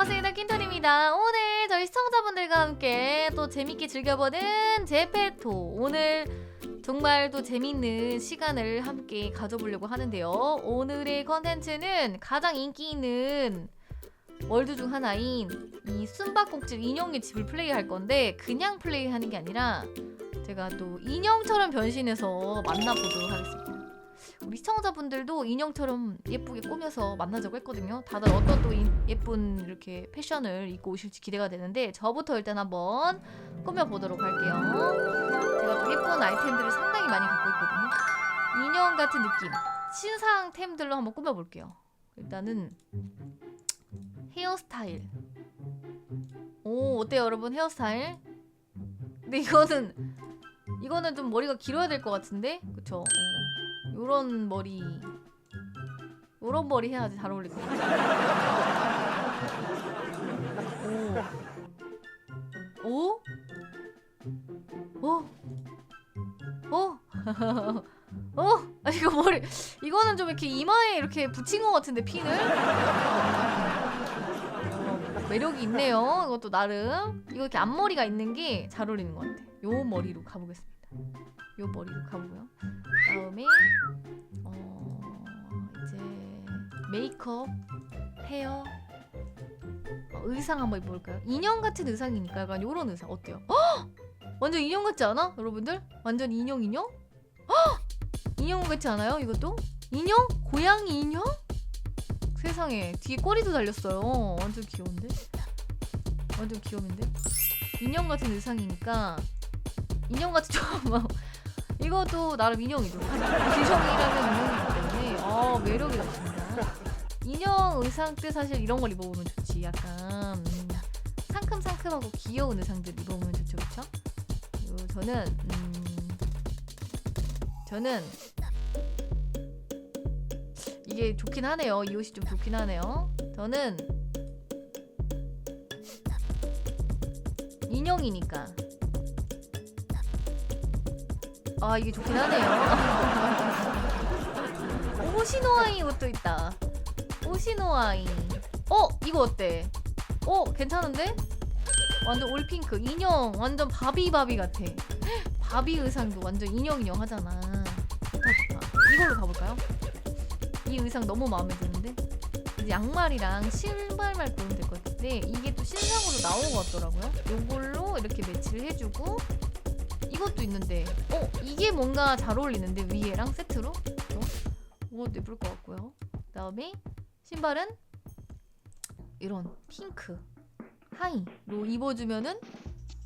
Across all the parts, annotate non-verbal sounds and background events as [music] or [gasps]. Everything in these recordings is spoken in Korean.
반갑습니다 킨톤입니다. 오늘 저희 시청자분들과 함께 또 재밌게 즐겨보는 제페토. 오늘 정말 또 재밌는 시간을 함께 가져보려고 하는데요. 오늘의 컨텐츠는 가장 인기 있는 월드 중 하나인 이 숨바꼭질 인형의 집을 플레이할 건데 그냥 플레이하는 게 아니라 제가 또 인형처럼 변신해서 만나보도록 하겠습니다 우리 시청자분들도 인형처럼 예쁘게 꾸며서 만나자고 했거든요. 다들 어떤 또 이- 예쁜 이렇게 패션을 입고 오실지 기대가 되는데 저부터 일단 한번 꾸며보도록 할게요. 제가 또 예쁜 아이템들을 상당히 많이 갖고 있거든요. 인형 같은 느낌, 신상템들로 한번 꾸며볼게요. 일단은 헤어스타일. 오 어때요 여러분 헤어스타일? 근데 이거는 이거는 좀 머리가 길어야 될 것 같은데 그쵸? 어. 요런 머리 요런 머리 해야지 잘 어울릴 것 같아 오? 오? 오? 오? [laughs] 어? 아 이거 머리 이거는 좀 이렇게 이마에 이렇게 붙인 것 같은데 핀을 어, 매력이 있네요 이것도 나름 이거 이렇게 앞머리가 있는 게 잘 어울리는 것 같아 요 머리로 가보겠습니다 요 머리로 가보고요 다음에 어 이제 메이크업, 헤어, 어, 의상 한번 입어볼까요? 인형 같은 의상이니까 약간 요런 의상 어때요? 헉! 완전 인형 같지 않아? 여러분들? 완전 인형 인형? 헉! 인형 같지 않아요? 이것도? 인형? 고양이 인형? 세상에 뒤에 꼬리도 달렸어요. 완전 귀여운데? 완전 귀여운데? 인형 같은 의상이니까 인형 같은 [laughs] 좀 이것도 나름 인형이죠. 귀성이라는 인형이기 때문에 어, 매력이 넘칩니다. 인형 의상 때 사실 이런 걸 입어보면 좋지. 약간 음, 상큼상큼하고 귀여운 의상들 입어보면 좋죠, 그렇죠? 저는 음, 저는 이게 좋긴 하네요. 이 옷이 좀 좋긴 하네요. 저는 인형이니까 아 이게 좋긴 하네요. [laughs] 오시노아이 옷도 있다. 오시노아이. 어 이거 어때? 어 괜찮은데? 완전 올핑크 인형 완전 바비 바비 같아. [gasps] 바비 의상도 완전 인형 인형 하잖아. 좋다 좋다. 이걸로 가볼까요? 이 의상 너무 마음에 드는데 이제 양말이랑 신발만 고르면 될 것 같은데 이게 또 신상으로 나온 것 같더라고요. 요걸로 이렇게 매치를 해주고 이것도 있는데. 어 이게 뭔가 잘 어울리는데 위에랑 세트로? 어? 이것도 예쁠 것 같고요. 그다음에 신발은 이런 핑크 하이로 입어주면은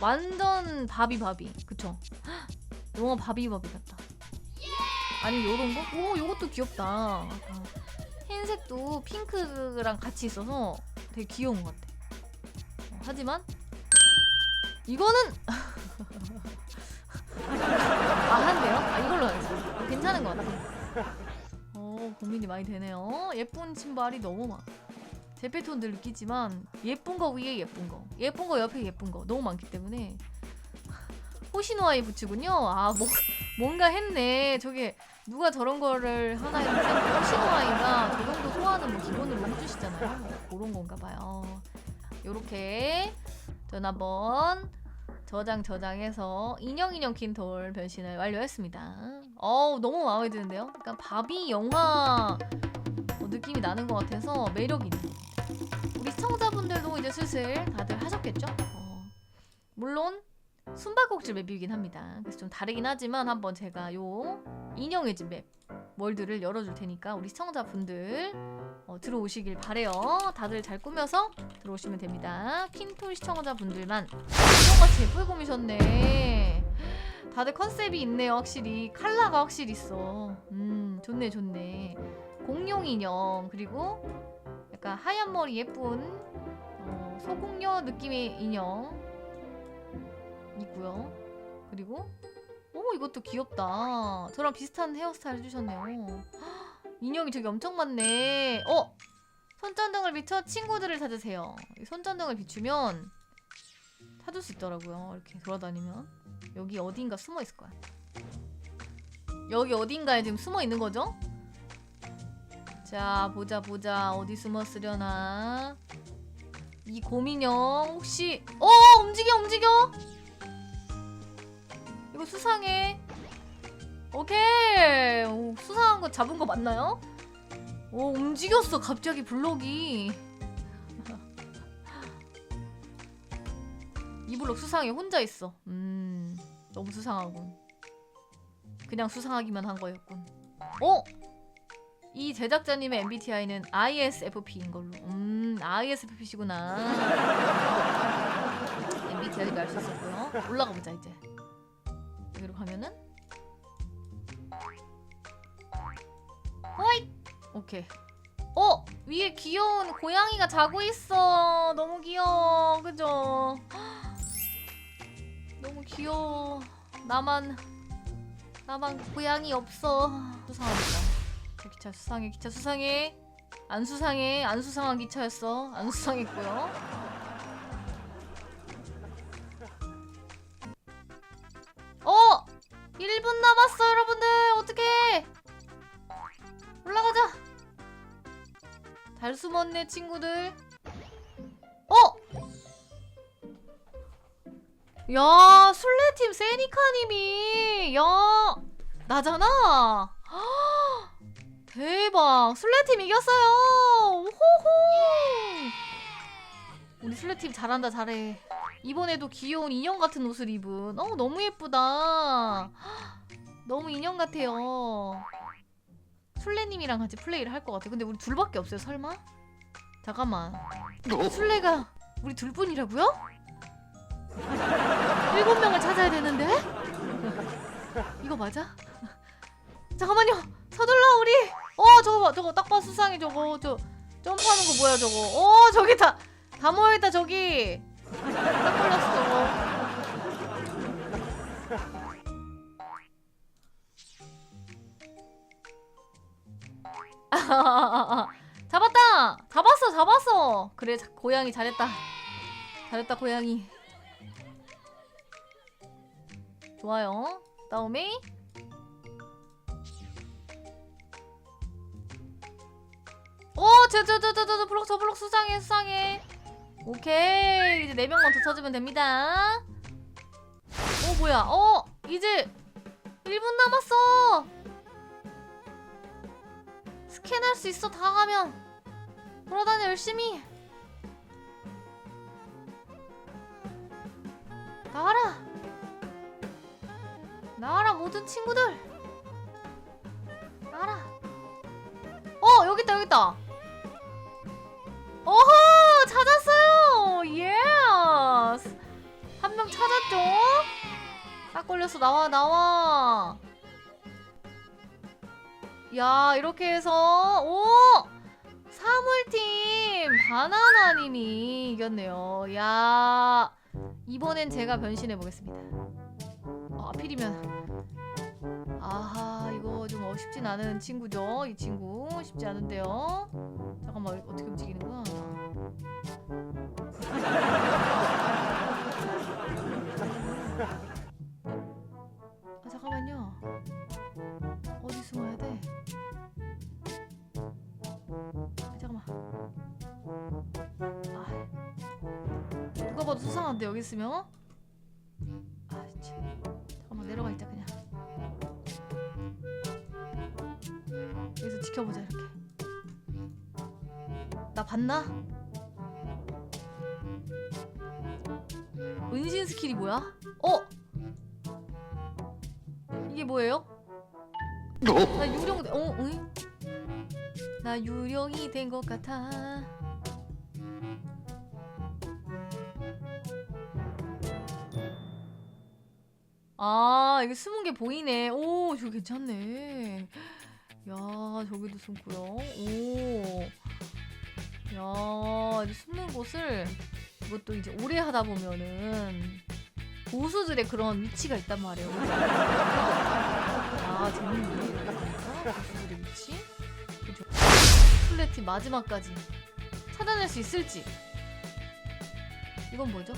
완전 바비 바비. 그쵸? [gasps] 영화 바비 바비 같다. 아니 요런 거? 오 요것도 귀엽다. 아, 흰색도 핑크랑 같이 있어서 되게 귀여운 것 같아. 어, 하지만 이거는 [laughs] 괜찮은 것 같아. 어 고민이 많이 되네요. 예쁜 신발이 너무 많아. 제페톤 늘 느끼지만 예쁜 거 위에 예쁜 거, 예쁜 거 옆에 예쁜 거 너무 많기 때문에 [laughs] 호시노아이 부츠군요. 아 뭐, 뭔가 했네. 저게 누가 저런 거를 하나 했는데 호시노아이가 저 정도 소화는 뭐 기본으로 해주시잖아요. 뭐 그런 건가 봐요. 요렇게 전 한번 저장 저장해서 인형 인형 킨톨 변신을 완료했습니다. 어우 너무 마음에 드는데요. 약간 바비 영화 어, 느낌이 나는 것 같아서 매력이 있는. 우리 시청자분들도 이제 슬슬 다들 하셨겠죠? 어, 물론 숨바꼭질 맵이긴 합니다. 그래서 좀 다르긴 하지만 한번 제가 요 인형의 집 맵 월드를 열어줄 테니까 우리 시청자분들 어, 들어오시길 바래요. 다들 잘 꾸며서 들어오시면 됩니다. 킨톨 시청자분들만 이런같이 예쁘게 꾸미셨네. 다들 컨셉이 있네요, 확실히. 컬러가 확실히 있어. 음, 좋네, 좋네. 공룡 인형, 그리고 약간 하얀 머리 예쁜 어, 소공녀 느낌의 인형 있고요. 그리고 오, 이것도 귀엽다. 저랑 비슷한 헤어스타일 해주셨네요. 인형이 되게 엄청 많네. 어? 손전등을 비춰 친구들을 찾으세요. 이 손전등을 비추면 찾을 수 있더라고요. 이렇게 돌아다니면 여기 어딘가 숨어 있을 거야. 여기 어딘가에 지금 숨어 있는 거죠? 자 보자 보자 어디 숨었으려나 이 곰인형 혹시 어 움직여 움직여 이거 수상해 오케이 오, 수상한 거 잡은 거 맞나요? 오 움직였어 갑자기 블록이 [laughs] 이 블록 수상해 혼자 있어 음 너무 수상하군 그냥 수상하기만 한 거였군 어? 이 제작자님의 MBTI는 ISFP인 걸로. 음, ISFP시구나. MBTI도 [laughs] 알수 있었고요. 올라가 보자 이제. 여기로 가면은 호이. 오케이. 어 위에 귀여운 고양이가 자고 있어. 너무 귀여워. 그죠? [gasps] 너무 귀여워. 나만 나만 고양이 없어. 수상합니다. 저 기차 수상해 기차 수상해 안 수상해 안 수상한 기차였어 안 수상했고요 1분 남았어 여러분들 어떡해 올라가자 잘 숨었네 친구들 어 야, 술래팀 세니카님이, 야, 나잖아. [gasps] 대박! 술래팀 이겼어요! 호호! 우리 술래팀 잘한다, 잘해. 이번에도 귀여운 인형 같은 옷을 입은. 어, 너무 예쁘다. [gasps] 너무 인형 같아요. 술래님이랑 같이 플레이를 할 것 같아. 근데 우리 둘밖에 없어요, 설마? 잠깐만. 술래가 우리 둘뿐이라고요? 일곱 명을 찾아야 되는데? 이거 맞아? [laughs] 잠깐만요. 서둘러 우리. 어 저거 봐 저거 딱봐 수상해 저거 저 점프하는 거 뭐야 저거. 어 저기 다 다 모여있다 저기. 딱 걸렸어 저거. 잡았다. 잡았어 잡았어. 그래 자- 고양이 잘했다. 잘했다 고양이. 좋아요. 다음에 오, 저, 저, 저, 저, 저, 저 블록, 저 블록 수상해, 수상해. 오케이, 이제 네 명만 더 찾으면 됩니다. 오, 뭐야? 어, 이제 1분 남았어. 스캔할 수 있어, 다 가면. 돌아다녀 열심히. 나와라. 나와라 모든 친구들. 나와라. 어 여기 있다. 걸렸어 나와 나와. 야 이렇게 해서 오 사물팀 바나나님이 이겼네요. 야 이번엔 제가 변신해 보겠습니다. 아, 하필이면 아하 이거 좀 어, 쉽진 않은 친구죠 이 친구 쉽지 않은데요 잠깐만 어떻게 움직이는 거야 [laughs] 봐도 수상한데 여기 있으면 아 진짜 잠깐만 내려가 있자 그냥 여기서 지켜보자 이렇게 나 봤나? 은신 스킬이 뭐야? 어? 이게 뭐예요? 나 유령 돼- 어? 응? 나 유령이 된 것 같아 아 이게 숨은 게 보이네. 오 저거 괜찮네. 야 저기도 숨고요. 오. 야 이제 숨는 곳을 이것도 이제 오래 하다 보면은 고수들의 그런 위치가 있단 말이에요. 아 재밌네. 고수들의 위치? 그죠. 플래티 마지막까지 찾아낼 수 있을지. 이건 뭐죠?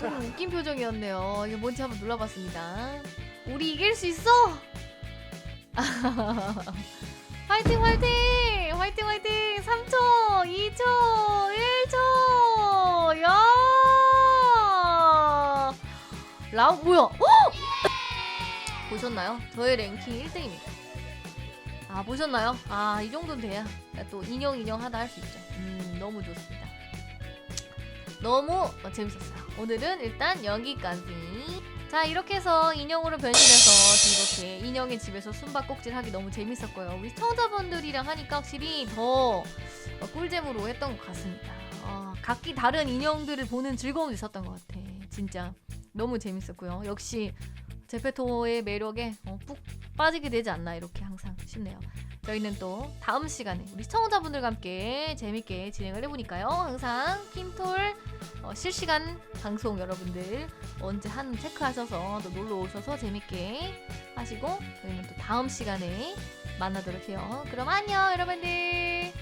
좀 웃긴 표정이었네요. 이게 뭔지 한번 눌러봤습니다. 우리 이길 수 있어! [laughs] 화이팅 화이팅 화이팅 화이팅 3초 2초 1초 야 라우 뭐야 어? 보셨나요? 저의 랭킹 1등입니다 아 보셨나요? 아 이 정도는 돼야 또 인형 인형 하다 할 수 있죠. 음 너무 좋습니다. 너무 어, 재밌었어요. 오늘은 일단 여기까지. 자 이렇게 해서 인형으로 변신해서 즐겁게 인형의 집에서 숨바꼭질 하기 너무 재밌었고요. 우리 시청자분들이랑 하니까 확실히 더 어, 꿀잼으로 했던 것 같습니다. 어, 각기 다른 인형들을 보는 즐거움이 있었던 것 같아. 진짜 너무 재밌었고요. 역시 제페토의 매력에 어, 푹 빠지게 되지 않나 이렇게 항상 싶네요 저희는 또 다음 시간에 우리 시청자분들과 함께 재밌게 진행을 해보니까요 항상 킨톨 어, 실시간 방송 여러분들 언제 한 체크하셔서 또 놀러 오셔서 재밌게 하시고 저희는 또 다음 시간에 만나도록 해요. 그럼 안녕 여러분들.